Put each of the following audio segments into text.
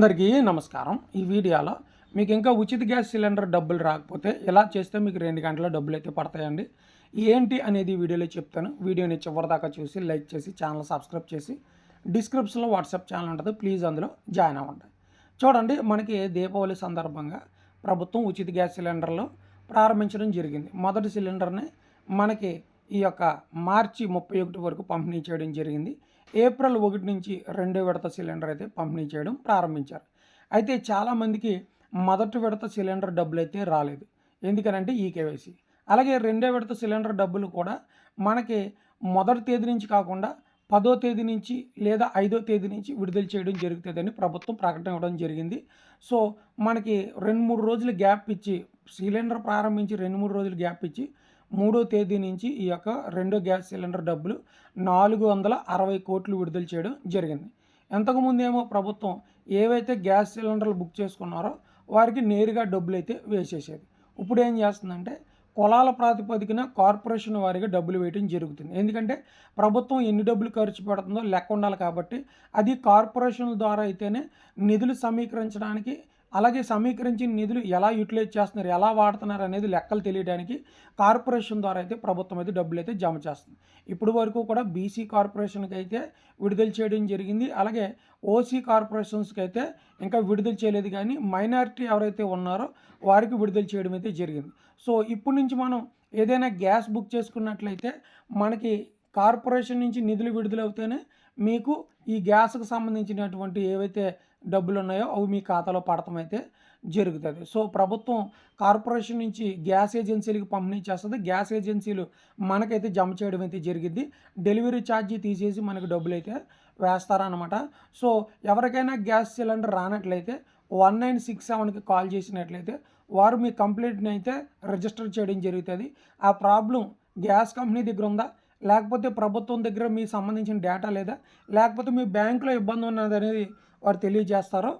అందరికీ నమస్కారం. ఈ వీడియోలో మీకు ఇంకా ఉచిత గ్యాస్ సిలిండర్ డబ్బులు రాకపోతే ఇలా చేస్తే మీకు రెండు గంటల డబ్బులు అయితే పడతాయండి? ఏంటి అనేది వీడియోలో చెప్తాను. వీడియోని చివరిదాకా చూసి లైక్ చేసి ఛానల్ సబ్స్క్రైబ్ చేసి డిస్క్రిప్షన్లో వాట్సాప్ ఛానల్ ఉంటుంది. ప్లీజ్ అందులో జాయిన్ అవ్వండి. చూడండి మనకి దీపావళి సందర్భంగా ప్రభుత్వం ఉచిత గ్యాస్ సిలిండర్లు ప్రారంభించడం జరిగింది. మొదటి సిలిండర్ని మనకి ఈ యొక్క మార్చి ముప్పై ఒకటి వరకు పంపిణీ చేయడం జరిగింది. ఏప్రిల్ ఒకటి నుంచి రెండో విడత సిలిండర్ అయితే పంపిణీ చేయడం ప్రారంభించారు. అయితే చాలామందికి మొదటి విడత సిలిండర్ డబ్బులు అయితే రాలేదు. ఎందుకనంటే ఈ కేవైసీ. అలాగే రెండో విడత సిలిండర్ డబ్బులు కూడా మనకి మొదటి తేదీ నుంచి కాకుండా పదో తేదీ నుంచి లేదా ఐదో తేదీ నుంచి విడుదల చేయడం జరుగుతుందని ప్రభుత్వం ప్రకటన ఇవ్వడం జరిగింది. సో మనకి రెండు మూడు రోజులు గ్యాప్ ఇచ్చి సిలిండర్ ప్రారంభించి రెండు మూడు రోజులు గ్యాప్ ఇచ్చి మూడో తేదీ నుంచి ఈ యొక్క రెండో గ్యాస్ సిలిండర్ డబ్బులు నాలుగు వందల అరవై కోట్లు విడుదల చేయడం జరిగింది. ఇంతకుముందు ఏమో ప్రభుత్వం ఏవైతే గ్యాస్ సిలిండర్లు బుక్ చేసుకున్నారో వారికి నేరుగా డబ్బులు అయితే వేసేసేది. ఇప్పుడు ఏం చేస్తుందంటే కులాల ప్రాతిపదికన కార్పొరేషన్ వారిగా డబ్బులు వేయడం జరుగుతుంది. ఎందుకంటే ప్రభుత్వం ఎన్ని డబ్బులు ఖర్చు పెడుతుందో లెక్క ఉండాలి కాబట్టి అది కార్పొరేషన్ల ద్వారా అయితేనే నిధులు సమీకరించడానికి అలాగే సమీకరించిన నిధులు ఎలా యూటిలైజ్ చేస్తున్నారు ఎలా వాడుతున్నారు అనేది లెక్కలు తెలియడానికి కార్పొరేషన్ ద్వారా అయితే ప్రభుత్వం అయితే డబ్బులు అయితే జమ చేస్తుంది. ఇప్పుడు వరకు కూడా బీసీ కార్పొరేషన్కి అయితే విడుదల చేయడం జరిగింది. అలాగే ఓసీ కార్పొరేషన్స్కి అయితే ఇంకా విడుదల చేయలేదు కానీ మైనారిటీ ఎవరైతే ఉన్నారో వారికి విడుదల చేయడం అయితే జరిగింది. సో ఇప్పటి నుంచి మనం ఏదైనా గ్యాస్ బుక్ చేసుకున్నట్లయితే మనకి కార్పొరేషన్ నుంచి నిధులు విడుదలవుతేనే మీకు ఈ గ్యాస్కి సంబంధించినటువంటి ఏవైతే డబ్బులు ఉన్నాయో అవి మీ ఖాతాలో పడటం అయితే జరుగుతుంది. సో ప్రభుత్వం కార్పొరేషన్ నుంచి గ్యాస్ ఏజెన్సీలకు పంపిణీ చేస్తుంది. గ్యాస్ ఏజెన్సీలు మనకైతే జమ చేయడం అయితే జరిగింది. డెలివరీ ఛార్జీ తీసేసి మనకు డబ్బులు అయితే వేస్తారనమాట సో ఎవరికైనా గ్యాస్ సిలిండర్ రానట్లయితే వన్ నైన్ సిక్స్ సెవెన్కి కాల్ చేసినట్లయితే వారు మీ కంప్లైంట్ని అయితే రిజిస్టర్ చేయడం జరుగుతుంది. ఆ ప్రాబ్లం గ్యాస్ కంపెనీ దగ్గర ఉందా? లేకపోతే ప్రభుత్వం దగ్గర మీ సంబంధించిన డేటా లేదా? లేకపోతే మీ బ్యాంకులో ఇబ్బంది ఉన్నది అనేది వారు తెలియజేస్తారో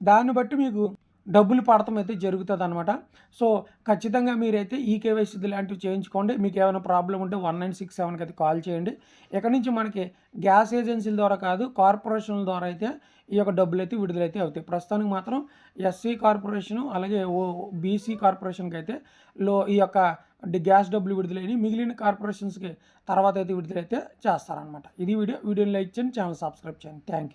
దాన్ని బట్టి మీకు డబ్బులు పడటం అయితే జరుగుతుంది అనమాట సో ఖచ్చితంగా మీరైతే ఈ కేవైసీ లాంటివి చేయించుకోండి. మీకు ఏమైనా ప్రాబ్లం ఉంటే వన్ నైన్ సిక్స్ సెవెన్కి అయితే కాల్ చేయండి. ఇక్కడ నుంచి మనకి గ్యాస్ ఏజెన్సీల ద్వారా కాదు కార్పొరేషన్ల ద్వారా అయితే ఈ యొక్క డబ్బులు అయితే విడుదలైతే అవుతాయి. ప్రస్తుతానికి మాత్రం ఎస్సీ కార్పొరేషను అలాగే ఓ బీసీ కార్పొరేషన్కి అయితే లో ఈ యొక్క గ్యాస్ డబ్బులు విడుదలైనవి మిగిలిన కార్పొరేషన్స్కి తర్వాత అయితే విడుదలైతే చేస్తారనమాట ఇది వీడియో వీడియోని లైక్ చేయండి ఛానల్ సబ్స్క్రైబ్ చేయండి. Thank you.